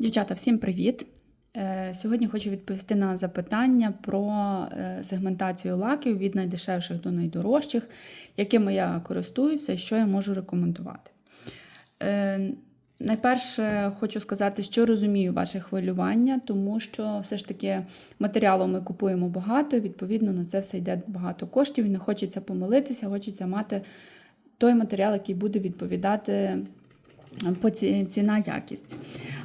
Дівчата, всім привіт! Е, Сьогодні хочу відповісти на запитання про е, сегментацію лаків від найдешевших до найдорожчих, якими я користуюся що я можу рекомендувати. Е, Найперше хочу сказати, що розумію ваше хвилювання, тому що все ж таки матеріалу ми купуємо багато, відповідно на це все йде багато коштів і не хочеться помилитися, хочеться мати той матеріал, який буде відповідати ціна якість.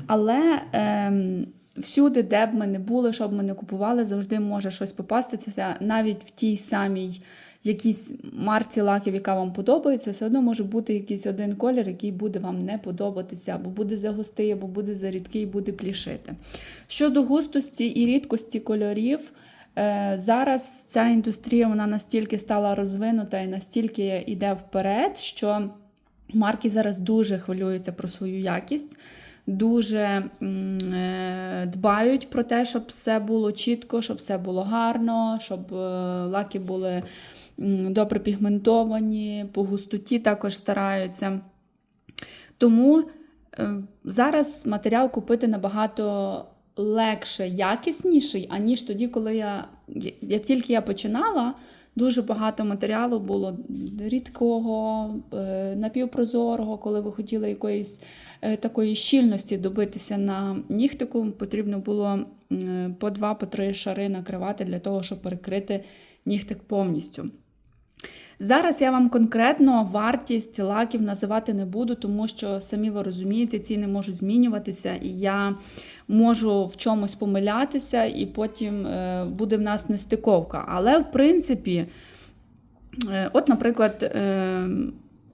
Але ем, всюди, де б ми не були, що б ми не купували, завжди може щось попаститися, навіть в тій самій якійсь марці лаків, яка вам подобається, все одно може бути якийсь один колір, який буде вам не подобатися, або буде загустий, або буде зарідкий, буде плішити. Щодо густості і рідкості кольорів. Е, Зараз ця індустрія вона настільки стала розвинута і настільки йде вперед, що марки зараз дуже хвилюються про свою якість, дуже е, дбають про те, щоб все було чітко, щоб все було гарно, щоб е, лаки були добре пігментовані, по густоті також стараються. Тому е, зараз матеріал купити набагато легше, якісніший, аніж тоді, коли я, як тільки я починала, дуже багато матеріалу було рідкого, е, напівпрозорого, коли ви хотіли якоїсь е, такої щільності добитися на нігтику, потрібно було по два, по три шари накривати для того, щоб перекрити нігтик повністю. Зараз я вам конкретно вартість лаків називати не буду, тому що самі ви розумієте, ціни можуть змінюватися, і я можу в чомусь помилятися, і потім е, буде в нас нестиковка. Але, в принципі, е, от, наприклад, е,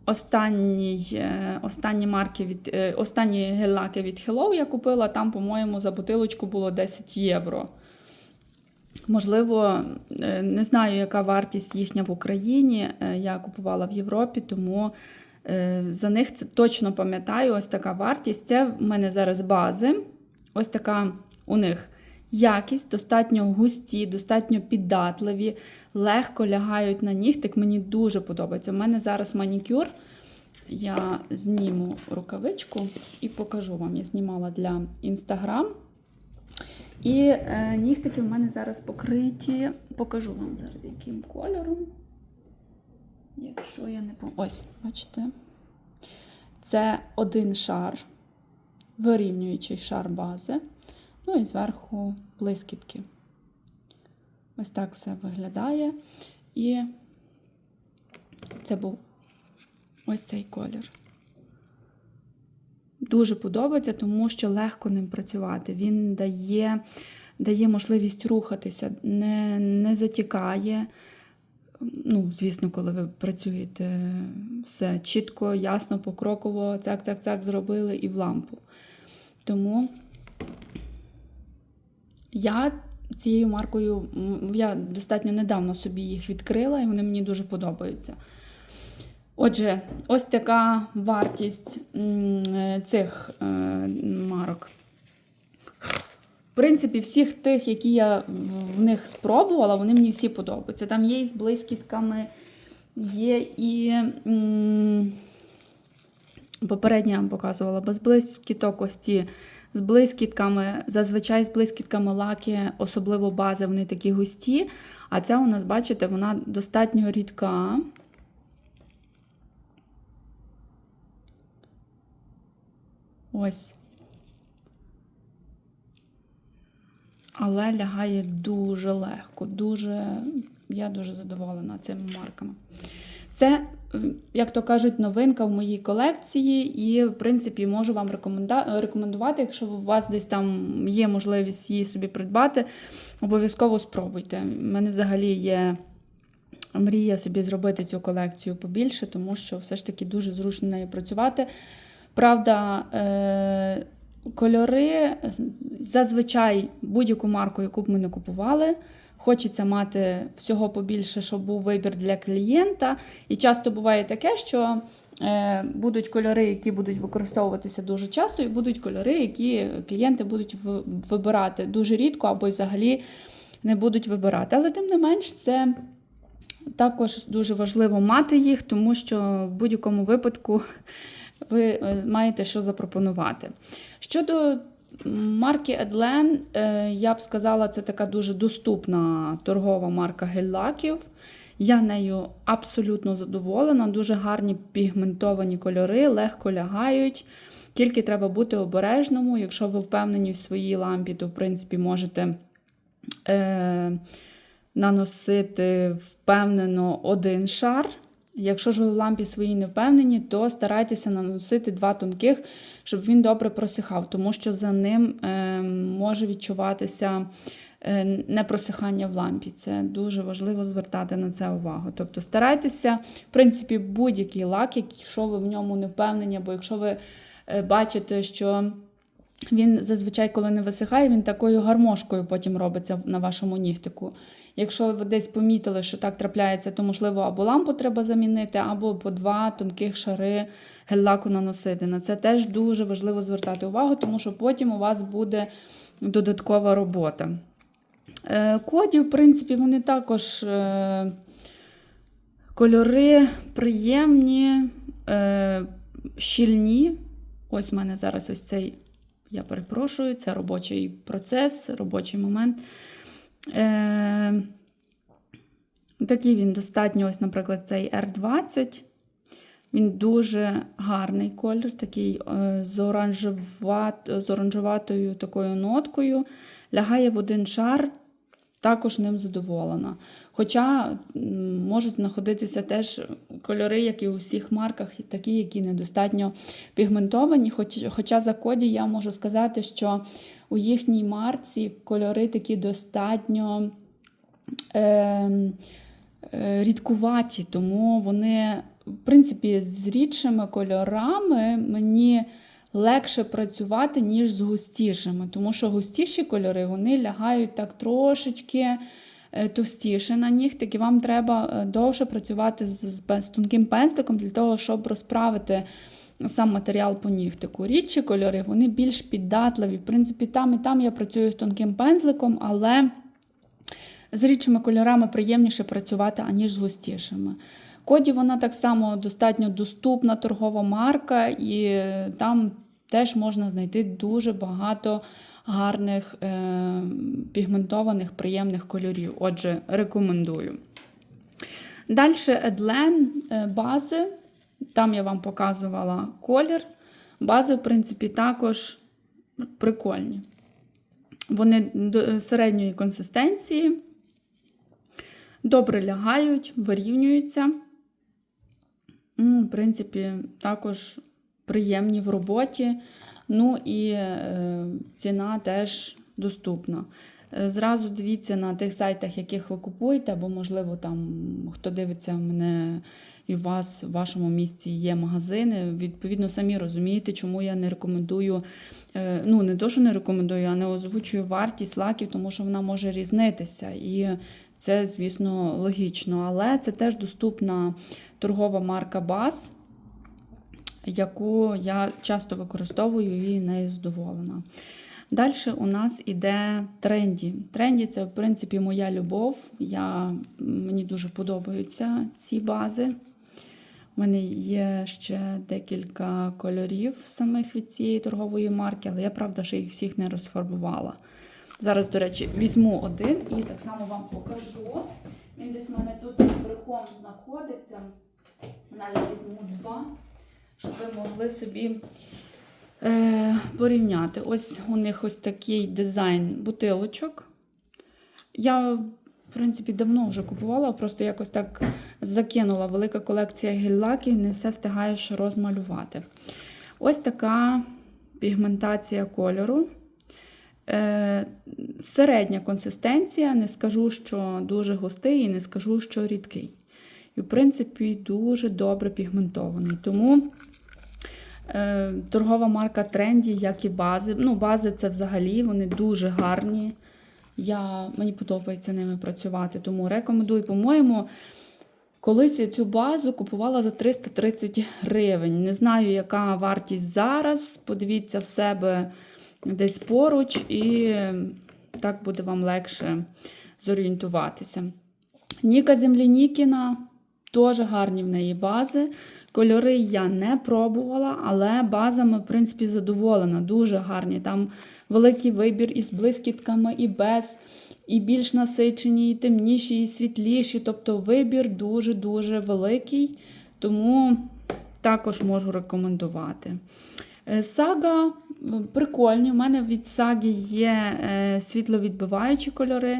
останній, останні марки від останні гель-лаки від Hello я купила, там, по-моєму, за бутилочку було 10 євро. Можливо, е, не знаю, яка вартість їхня в Україні. Е, Я купувала в Європі, тому е, за них це точно пам'ятаю. Ось така вартість. Це в мене зараз бази. Ось така у них якість, достатньо густі, достатньо піддатливі, легко лягають на нігтик. Мені дуже подобається. У мене зараз манікюр. Я зніму рукавичку і покажу вам. Я знімала для Instagram. І е, нігтики в мене зараз покриті. Покажу вам зараз яким кольором. Якщо я не пом... Ось, бачите. Це один шар, вирівнюючий шар бази. Ну і зверху блискітки. Ось так все виглядає. І це був ось цей колір. Дуже подобається, тому що легко ним працювати. Він дає, дає можливість рухатися, не, не затікає. Ну, звісно, коли ви працюєте все чітко, ясно, покроково, цак-цак-цак зробили і в лампу. Тому я цією маркою, я достатньо недавно собі їх відкрила, і вони мені дуже подобаються. Отже, ось така вартість е, цих е, марок. В принципі, всіх тих, які я в- них спробувала, вони мені всі подобаються. Там є і з блискітками, є і. м, Попередньо я вам показувала без блискіток ось ці з блискітками. Зазвичай з блискітками лаки, особливо бази, вони такі густі. А ця у нас, бачите, вона достатньо рідка. Ось. Але лягає дуже легко, дуже, я дуже задоволена цими марками. Це, е, як то кажуть, новинка в моїй колекції, і, в принципі, можу вам рекомендувати, якщо у вас десь там є можливість її собі придбати, обов'язково спробуйте. У мене взагалі є мрія собі зробити цю колекцію побільше, тому що все ж таки дуже зручно нею працювати. Правда, е- кольори зазвичай будь-яку марку, яку б ми не купували. Хочеться мати всього побільше, щоб був вибір для клієнта. І часто буває таке, що е, будуть кольори, які будуть використовуватися дуже часто, і будуть кольори, які клієнти будуть вибирати дуже рідко або взагалі не будуть вибирати. Але тим не менш, це також дуже важливо мати їх, тому що в будь-якому випадку ви е, маєте що запропонувати. Щодо Марки Edlen, е, я б сказала, це така дуже доступна торгова марка гель-лаків. Я нею абсолютно задоволена. Дуже гарні пігментовані кольори, легко лягають. Тільки треба бути обережному. Якщо ви впевнені в своїй лампі, то в принципі можете е, наносити впевнено один шар. Якщо ж ви в лампі своїй не впевнені, то старайтеся наносити два тонких, щоб він добре просихав, тому що за ним е, може відчуватися е, непросихання в лампі. Це дуже важливо звертати на це увагу. Тобто старайтеся, в принципі, будь-який лак, якщо ви в ньому не впевнені, або якщо ви е, бачите, що він зазвичай, коли не висихає, він такою гармошкою потім робиться на вашому нігтику. Якщо ви десь помітили, що так трапляється, то можливо або лампу треба замінити, або по два тонких шари гель-лаку наносити. На це теж дуже важливо звертати увагу, тому що потім у вас буде додаткова робота. Е, Коді, в принципі, вони також е, кольори приємні, е, щільні. Ось в мене зараз ось цей, я перепрошую, це робочий процес, робочий момент. Е, Такий він достатньо, ось, наприклад, цей R20. Він дуже гарний колір, такий е, з, оранжеват, з оранжеватою такою ноткою. Лягає в один шар, також ним задоволена. Хоча можуть знаходитися теж кольори, як і у всіх марках, такі, які недостатньо пігментовані. Хоч, хоча за коді я можу сказати, що у їхній марці кольори такі достатньо. Е, е, рідкуваті, тому вони, в принципі, з рідшими кольорами мені легше працювати, ніж з густішими. Тому що густіші кольори вони лягають так трошечки е, товстіше на нігтик, і вам треба е, довше працювати з, з з тонким пензликом для того, щоб розправити сам матеріал по нігтику. Рідші кольори вони більш піддатливі. В принципі, там і там я працюю з тонким пензликом, але з рідшими кольорами приємніше працювати, аніж з густішими. Коді вона так само достатньо доступна торгова марка, і там теж можна знайти дуже багато гарних е, пігментованих, приємних кольорів. Отже, рекомендую. Далі Edlen е, бази. Там я вам показувала колір. Бази, в принципі, також прикольні. Вони до- середньої консистенції, добре лягають, вирівнюються. Ну, В принципі, також приємні в роботі. Ну і е, ціна теж доступна. Е, Зразу дивіться на тих сайтах, яких ви купуєте, або, можливо, там хто дивиться мене і у вас в вашому місті є магазини. Відповідно, самі розумієте, чому я не рекомендую. е, Ну, не то, що не рекомендую, а не озвучую вартість лаків, тому що вона може різнитися. І це, звісно, логічно. Але це теж доступна торгова марка BAS, яку я часто використовую і нею задоволена. Далі у нас іде тренді. Тренді це, в принципі, моя любов. Я, мені дуже подобаються ці бази. У мене є ще декілька кольорів самих від цієї торгової марки, але я правда ще їх всіх не розфарбувала. Зараз, до речі, візьму один і так само вам покажу. Він десь у мене тут верхом знаходиться. Навіть візьму два, щоб ви могли собі порівняти. Ось у них ось такий дизайн бутилочок. Я, в принципі, давно вже купувала, просто якось так закинула велика колекція гель-лаків, не все встигаєш розмалювати. Ось така пігментація кольору. Е, середня консистенція, не скажу, що дуже густий, і не скажу, що рідкий. І, в принципі, дуже добре пігментований. Тому е, торгова марка Тренді, як і бази. Ну, бази це взагалі вони дуже гарні. Я, мені подобається ними працювати, тому рекомендую, по-моєму. Колись я цю базу купувала за 330 гривень. Не знаю, яка вартість зараз. Подивіться в себе десь поруч, і так буде вам легше зорієнтуватися. Ніка Землянікіна, теж гарні в неї бази. Кольори я не пробувала, але базами, в принципі, задоволена. Дуже гарні. Там великий вибір із блискітками, і без, і більш насичені, і темніші, і світліші. Тобто вибір дуже-дуже великий. Тому також можу рекомендувати. Е, Сага прикольні. У мене від саги є е, світловідбиваючі кольори.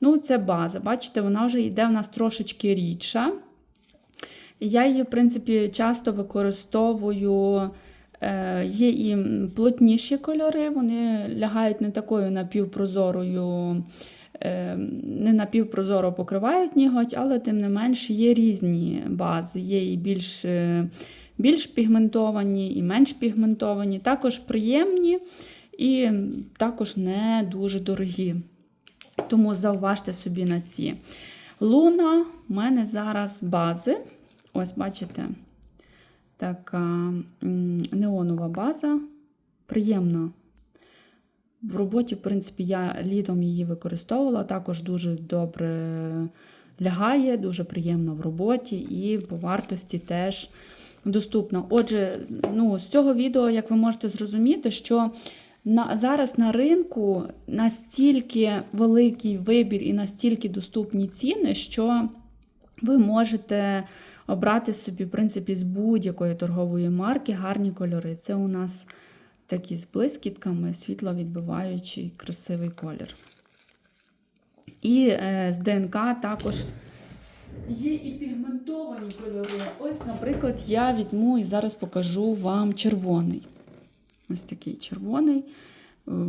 Ну, це база. Бачите, вона вже йде в нас трошечки рідша. Я її, в принципі, часто використовую. Е, Є і плотніші кольори, вони лягають не такою напівпрозорою, е, не напівпрозоро покривають ніготь, але тим не менш є різні бази. Є і більш, е, більш пігментовані, і менш пігментовані, також приємні і також не дуже дорогі. Тому зауважте собі на ці. Луна в мене зараз бази. Ось, бачите, така неонова база. Приємна. В роботі, в принципі, я літом її використовувала, також дуже добре лягає, дуже приємно в роботі і по вартості теж доступна. Отже, ну, з цього відео, як ви можете зрозуміти, що на, зараз на ринку настільки великий вибір і настільки доступні ціни, що ви можете обрати собі, в принципі, з будь-якої торгової марки гарні кольори. Це у нас такі з блискітками, світловідбиваючий, красивий колір. І е, з ДНК також є і пігментовані кольори. Ось, наприклад, я візьму і зараз покажу вам червоний. Ось такий червоний. е,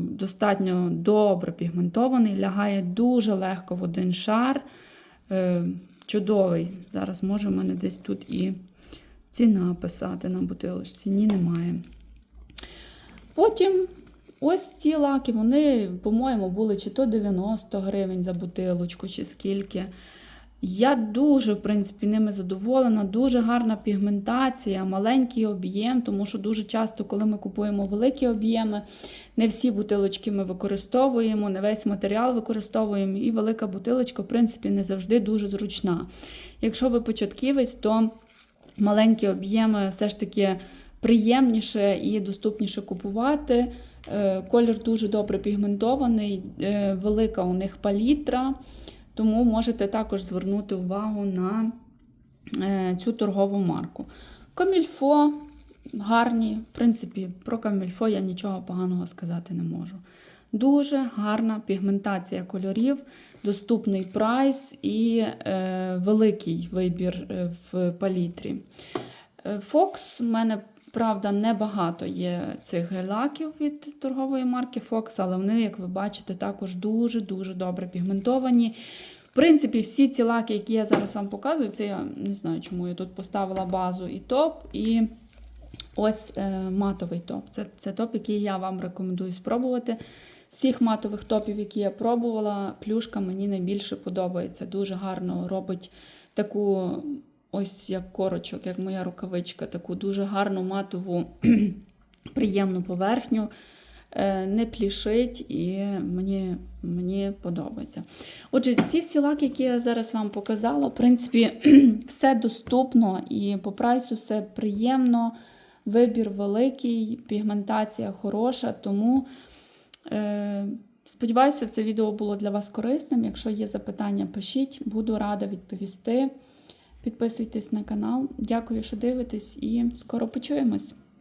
Достатньо добре пігментований, лягає дуже легко в один шар. Чудовий. Зараз може в мене десь тут і ціна писати на бутилочці. Ні, немає. Потім ось ці лаки, вони, по-моєму, були чи то 90 гривень за бутилочку, чи скільки. Я дуже, в принципі, ними задоволена. Дуже гарна пігментація, маленький об'єм, тому що дуже часто, коли ми купуємо великі об'єми, не всі бутилочки ми використовуємо, не весь матеріал використовуємо, і велика бутилочка, в принципі, не завжди дуже зручна. Якщо ви початківець, то маленькі об'єми все ж таки приємніше і доступніше купувати. Е, Колір дуже добре пігментований, е, велика у них палітра, тому можете також звернути увагу на е, цю торгову марку. Камільфо гарні, в принципі, про камільфо я нічого поганого сказати не можу. Дуже гарна пігментація кольорів, доступний прайс і е, великий вибір е, в палітрі. Е, Fox в мене, правда, небагато є цих гель-лаків від торгової марки Fox, але вони, як ви бачите, також дуже-дуже добре пігментовані. В принципі, всі ці лаки, які я зараз вам показую, це я не знаю, чому я тут поставила базу і топ, і ось е, матовий топ. Це, це топ, який я вам рекомендую спробувати. Всіх матових топів, які я пробувала, плюшка мені найбільше подобається. Дуже гарно робить таку, ось як корочок, як моя рукавичка, таку дуже гарну матову, приємну поверхню. Е, Не плішить і мені, мені подобається. Отже, ці всі лаки, які я зараз вам показала, в принципі, все доступно і по прайсу все приємно, вибір великий, пігментація хороша, тому. Е, Сподіваюся, це відео було для вас корисним. Якщо є запитання, пишіть, буду рада відповісти. Підписуйтесь на канал. Дякую, що дивитесь, і скоро почуємось.